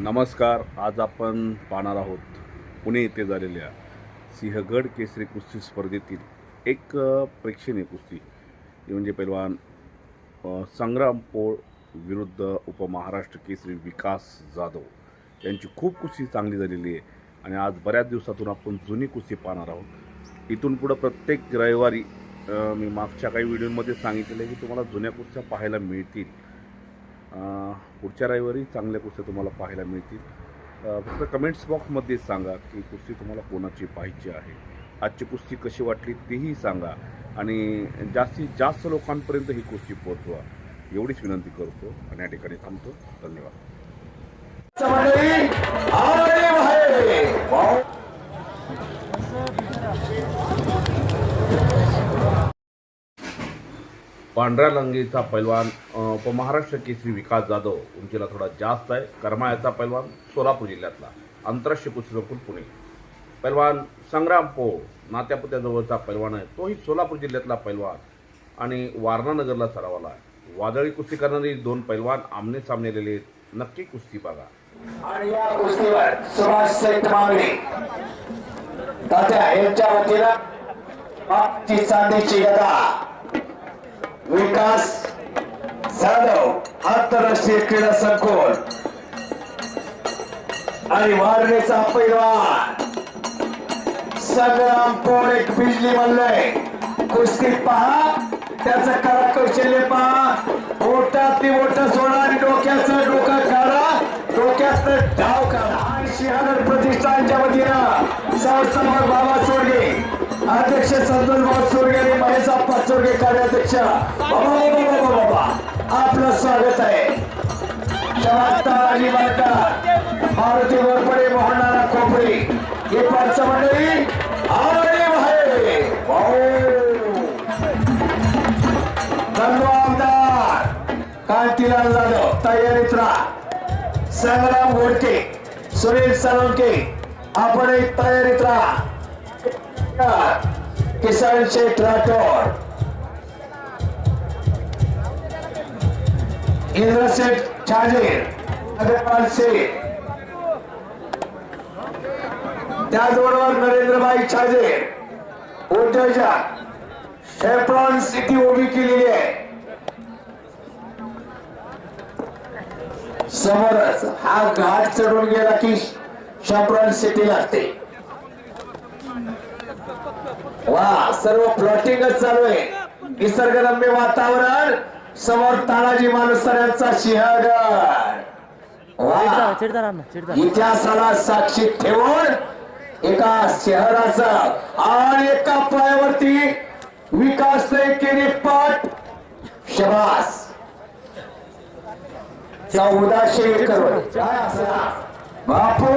नमस्कार आज आपण पाहणार आहोत पुणे येथे झालेल्या सिंहगड केसरी कुस्ती स्पर्धेतील एक प्रेक्षणीय कुस्ती. ती म्हणजे पैलवान संग्राम पोळ विरुद्ध उपमहाराष्ट्र केसरी विकास जाधव. यांची खूप कुस्ती चांगली झालेली आहे आणि आज बऱ्याच दिवसातून आपण जुनी कुस्ती पाहणार आहोत. इथून पुढं प्रत्येक रविवारी मी मागच्या काही व्हिडिओमध्ये सांगितलेलं आहे की तुम्हाला जुन्या कुस्त्या पाहायला मिळतील. पुढच्या रविवारी चांगल्या कुस्त्या तुम्हाला पाहायला मिळतील. फक्त कमेंट्स बॉक्समध्ये सांगा की कुस्ती तुम्हाला कोणाची पाहिजे आहे. आजची कुस्ती कशी वाटली तेही सांगा आणि जास्तीत जास्त लोकांपर्यंत ही कुस्ती पोहोचवा. एवढीच विनंती करतो आणि या ठिकाणी थांबतो. धन्यवाद. पांढऱ्या लंगीचा पैलवान उपमहाराष्ट्र केसरी विकास जाधव उंचीला थोडा जास्त आहे. करमाळ्याचा पैलवान सोलापूर जिल्ह्यातला. आंतरराष्ट्रीय कुस्ती संकुल पुणे. पैलवान संग्राम पो नात्यापुत्याजवळचा पैलवान आहे. तोही सोलापूर जिल्ह्यातला पैलवान आणि वारणानगरला सरावाला आहे. वादळी कुस्ती करणारी दोन पैलवान आमने सामने आलेले आहेत. नक्की कुस्ती बघा. आणि या कुस्तीवर सुभाष सेठ तात्या यांच्या वतीनं मागची चांदीची गदा. विकास जाधव आंतरराष्ट्रीय क्रीडा संकुल. आणि वारणेचा पैलवान संग्राम पोळ एक बिजली म्हणलंय कुस्ती पहा त्याचं करा कौशल्य पहा. बोटातली बोट सोडा आणि डोक्याचं डोकं काढा. डोक्यात डाव काढा. आणि सिंहगड प्रतिष्ठानच्या वतीनं संस्थापक बाबा सोडगे अध्यक्ष संतोष बाबा सोडगे आणि महेश आप्पा कार्याध्यक्ष. बाबा बाबा बाबा आपलं स्वागत आहे. चमत्कार आणि बरकत. मारुती वरपडे मोहनारा खोपडी हे पाच मंडळी आवडे भाई नंदू आमदार कांतीलाल जाधव तयारीत राहा संग्राम घोडके सुनील साळुंके आपणही तयारीत राहा. किसन शेठ राठोड इंद्रसेठ छाजेर अग्रपाल शेठ त्याचबरोबर नरेंद्रभाई छाजेर उद्योजक शेप्रॉन सिटी उभी केलेली आहे. समोरच हा घाट चढून गेला की शेप्रॉन सिटी लागते. वा सर्व प्लॉटिंगच चालू आहे. निसर्गरम्य वातावरण समोर तानाजी मालुसऱ्यांचा सिंहगड इतिहासाला साक्षी ठेवून एका शहराचं आणि एका पायावरती विकास केली पाठ शबास. करोड. काय असणार बापू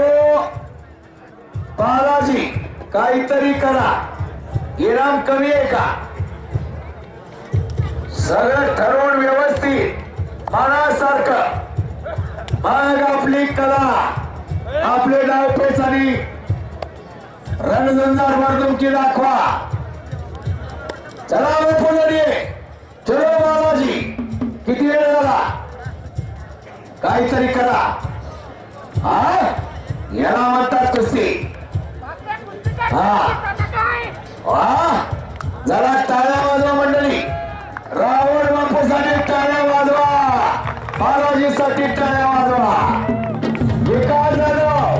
बालाजी काहीतरी करा. इनाम कमी आहे का? सगळं ठरवून व्यवस्थित. मनासारखं. मग आपली कला आपले डावपेच आणि रणजंजार तुमची दाखवा. चला पुढे. चलो बाबाजी किती वेळ झाला? काहीतरी करा. हा? याला म्हणतात कुस्ती. हा. जरा टाळ्या वाजवा मंडळी. रावण बापूसाठी टाळ्या वाजवा. बालाजीसाठी टाळ्या वाजवा. विकास जाधव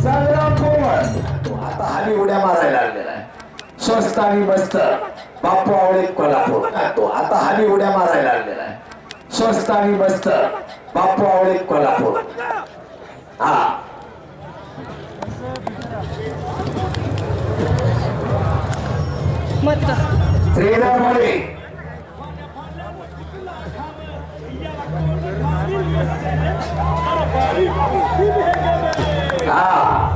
संग्राम कोमळ तो आता हाली उड्या मारायला लागलेला आहे. स्वस्त आणि मस्त. बापू आवडे कोल्हापूर. तो आता हाली उड्या मारायला लागलेला आहे. स्वस्त आणि मस्त. बापू आवडे कोल्हापूर. हा. श्रीराम मोरे हा.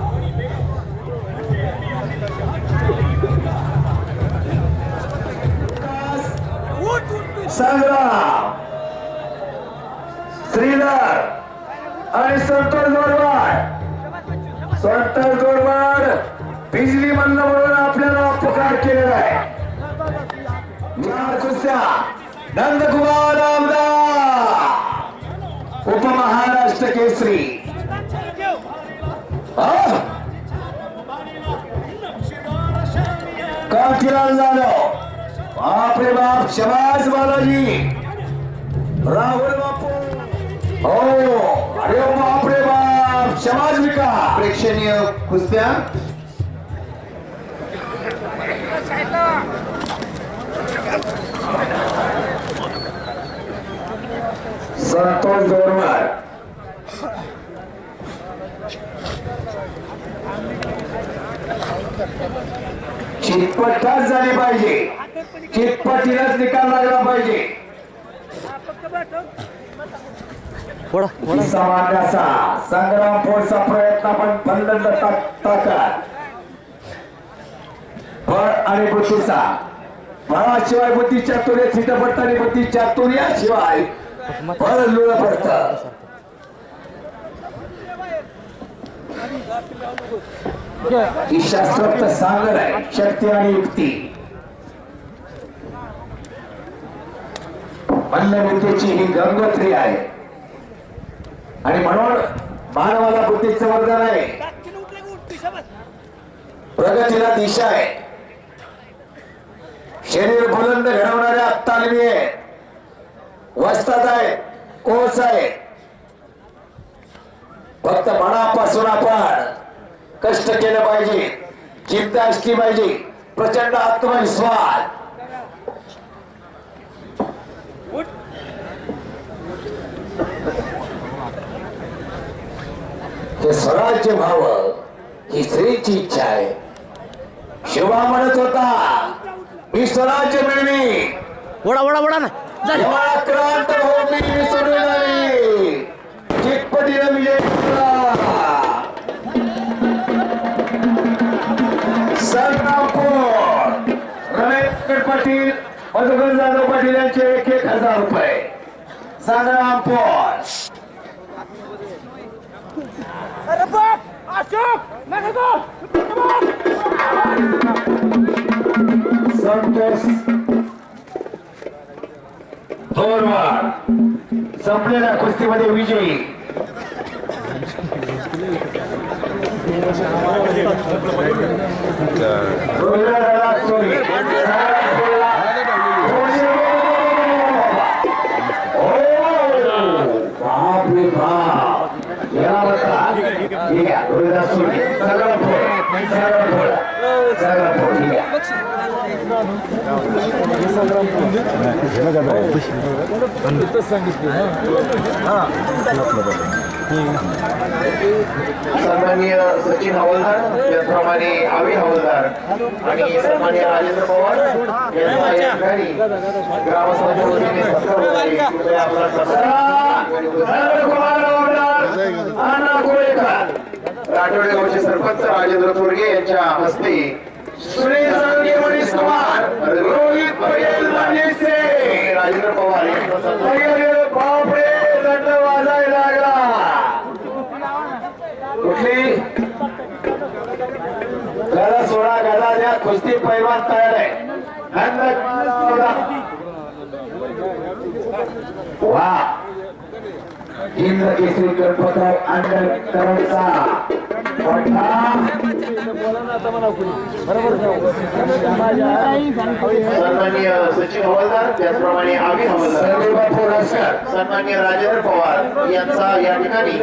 संग्राम. श्रीधर. आणि संतोष जोडवाड संतोष जोडवाड बिजली बंद म्हणून आपल्याला पुकार केलेला आहे. चार कुस्त्या. नंदकुमार आमदार. उपमहाराष्ट्र केसरी. कांतीलाल जाधव. बापरे बाप शबाज बालाजी. राहुल बापू. हो. अरे बापरे बाप शबाज विका प्रेक्षणीय कुस्त्या. संतोष जोरवार चितपटाच झाली पाहिजे. चितपटीलाच निकाल लागला पाहिजे. मांडण्याचा संग्राम फोडचा प्रयत्न पण बंद ताकद बळ आणि बुद्धीचा. बळाशिवाय बुद्धी चातुर्य पडतं आणि बुद्धी चातुर्याशिवाय बळ लुळ पडतं ही शास्त्रोक्त सागर आहे शक्ती आणि युक्ती. मल्लविद्येची ही गंगोत्री आहे. आणि म्हणून मानवाला बुद्धीचं वरदान आहे. प्रगतीला दिशा आहे. शरीर बुलंद घडवणाऱ्या तालमी आहे वस्तात आहे कोस आहे. फक्त मनापासून आपण कष्ट केलं पाहिजे चिंता असली पाहिजे प्रचंड आत्मविश्वास. ते स्वराज्य व्हावं ही स्त्रीची इच्छा आहे. शिवा म्हणत होता मी स्वराज्य मिळवी ओढा ओढा ओढा ना. झाले. तेव्हा क्रांत भूमी मी सोडून आली. चितपटीने विजय केला. सरनापूर रमेश पाटील मधुकर जाधव पाटील यांचे एक एक हजार रुपये. संग्रामपूर संतोष संपलेल्या कुस्तीमध्ये विजयी रोहिदादाला चोरी. संग्रामपूरला चोरी. ओ, बाप रे बाप. याला बघा. ठीक आहे, रोहिदास चोरी. संग्रामपूर. संग्रामपूर. संग्रामपूर, ठीक आहे. सन्माननीय सचिन हवालदार त्याचप्रमाणे आवी हवालदार आणि सन्माननीय राजेंद्र पवार यांचा या ठिकाणी ग्रामसभेच्या वतीने सत्कार होत आपला सत्कार. राठोडे गावचे सरपंच राजेंद्र थोरगे यांच्या हस्ते मनीष कुमार रोहित पटेल मानेसे राजेंद्र पवार बापरे दंड वाजायला लागला. कुठली? गदा सोळा गदा द्या कुस्ती पैलवान तयार आहे. वा. इंद्र केसरी गणपतराव आंबेडकरांचा मोठा. सन्माननीय सचिन हवालदार त्याचप्रमाणे आवी हवालदार. सन्माननीय राजेंद्र पवार यांचा या ठिकाणी.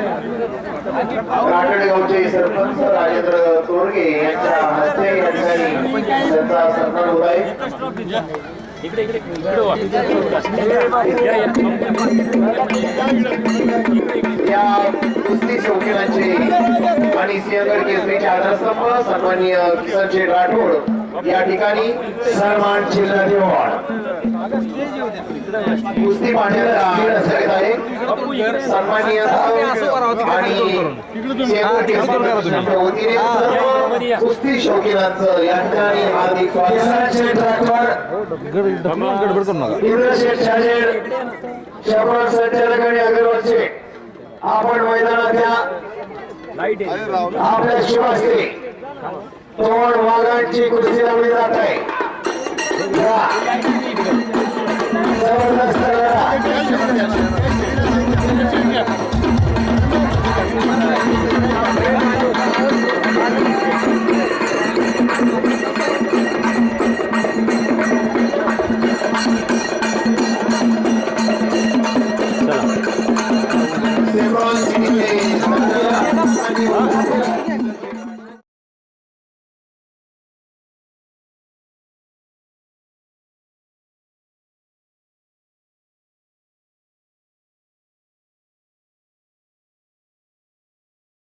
राठोडे गावचे सरपंच राजेंद्र तोरगे यांच्या हस्ते या ठिकाणी त्यांचा सन्मान होत आहे. या आणि सिंहगड केसरीचे आधारस्तंभ सन्मान्य किसन शेठ राठोड. या ठिकाणी सन्मान जिल्हा कुस्ती पाहण्याचा आहे. आणि वतीने कुस्ती शौकीनांचं या ठिकाणी हार्दिक स्वागत. राठोड इंद्रशेठ शाजेड शहर संचालक आणि आपण मैदानात या. आपल्या शिवास्त्री तोड वाघांची कुस्ती लावली जात आहे. जबरदस्त.